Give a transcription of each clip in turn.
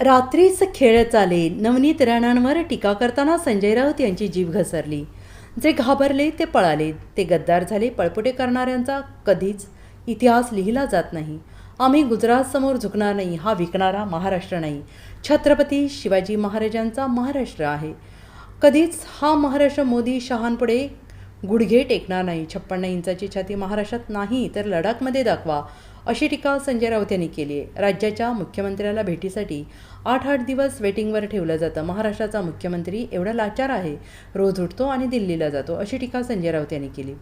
रात्रीच खेळ चाले. नवनीत राणांवर टीका करताना संजय राऊत यांची जीभ घसरली. जे घाबरले ते पळाले. ते गद्दार झाले. पळपुटे करणाऱ्यांचा कधीच इतिहास लिहिला जात नाही. आम्ही गुजरातसमोर झुकणार नाही हा विकणारा महाराष्ट्र नाही. छत्रपती शिवाजी महाराजांचा महाराष्ट्र आहे. कधीच हा महाराष्ट्र मोदी शहांपुढे गुडघे टेकणार नाही. छप्पन्न इंचाची छाती महाराष्ट्रात नाही तर लडाखमध्ये दाखवा. अशी टीका संजय राऊत यांनी केली आहे. राज्याच्या मुख्यमंत्र्याला भेटीसाठी आठ आठ दिवस वेटिंगवर ठेवलं जातं. महाराष्ट्राचा मुख्यमंत्री एवढा लाचार आहे रोज उठतो आणि दिल्लीला जातो अशी टीका संजय राऊत यांनी केली.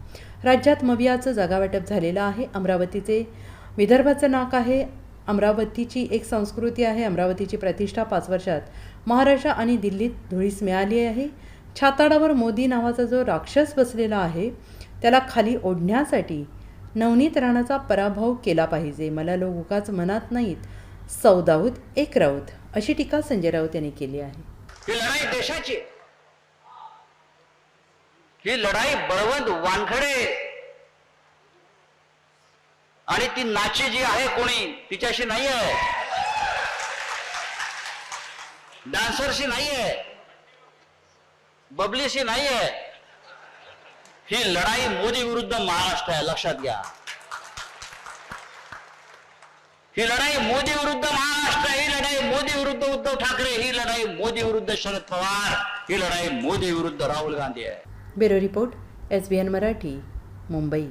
राज्यात मवियाचं जागावाटप झालेलं आहे. अमरावतीचे विदर्भाचं नाक आहे. अमरावतीची एक संस्कृती आहे. अमरावतीची प्रतिष्ठा पाच वर्षात महाराष्ट्र आणि दिल्लीत धुळीस मिळाली आहे. छाताडावर मोदी नावाचा जो राक्षस बसलेला आहे त्याला खाली ओढण्यासाठी नवनीत राणाचा पराभव केला पाहिजे. मला लोक उगाच म्हणत नाहीत. सौदाऊद एक राऊत. अशी टीका संजय राऊत यांनी केली आहे. ही लढाई देशाची. ही लढाई बळवंत वानखडे. आणि ती नाची जी आहे कोणी तिच्याशी नाही आहे डान्सरशी नाही आहे बबलीशी नाही आहे ही लढाई मोदी विरुद्ध महाराष्ट्र आहे लक्षात घ्या. ही लढाई मोदी विरुद्ध महाराष्ट्र ही लढाई मोदी विरुद्ध उद्धव ठाकरे ही लढाई मोदी विरुद्ध शरद पवार ही लढाई मोदी विरुद्ध राहुल गांधी आहे. Bureau report S B N Marathi Mumbai.